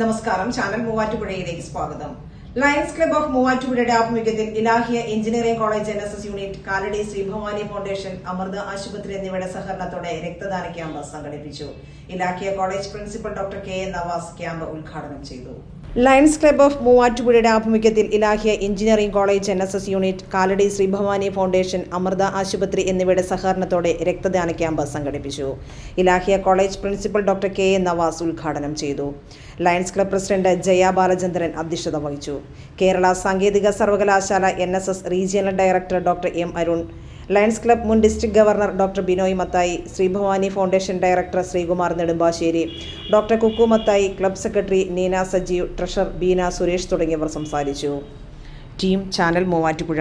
നമസ്കാരം. ചാനൽ മൂവാറ്റുപുഴയിലേക്ക് സ്വാഗതം. Lions club of മൂവാറ്റുപുഴയുടെ ആഭിമുഖ്യത്തിൽ Ilahia engineering college N S S unit Kalady Sreebhavani foundation Amrita ആശുപത്രി എന്നിവയുടെ സഹകരണത്തോടെ രക്തദാന ക്യാമ്പ് സംഘടിപ്പിച്ചു. Ilahia college principal doctor K A Navas camp ഉദ്ഘാടനം ചെയ്തു. ലയൺസ് ക്ലബ് ഓഫ് മൂവാറ്റുപുഴയുടെ ആഭിമുഖ്യത്തിൽ Ilahia engineering college N S S unit Kalady Sreebhavani foundation Amrita ആശുപത്രി എന്നിവയുടെ സഹകരണത്തോടെ രക്തദാന ക്യാമ്പ് സംഘടിപ്പിച്ചു. Ilahia college principal doctor K A Navas ഉദ്ഘാടനം ചെയ്തു. Lions club president Jaya Balachandran അധ്യക്ഷത വഹിച്ചു. കേരള സാങ്കേതിക സർവകലാശാല N S S regional director doctor M Arun lions club മുൻ district governor doctor Binoy Mathai Sreebhavani foundation director Sreekumar Nedumbassery doctor Kukku Mathai club secretary Neena Sajeev treasurer Beena Suresh തുടങ്ങിയവർ സംസാരിച്ചു. Team channel Muvattupuzha.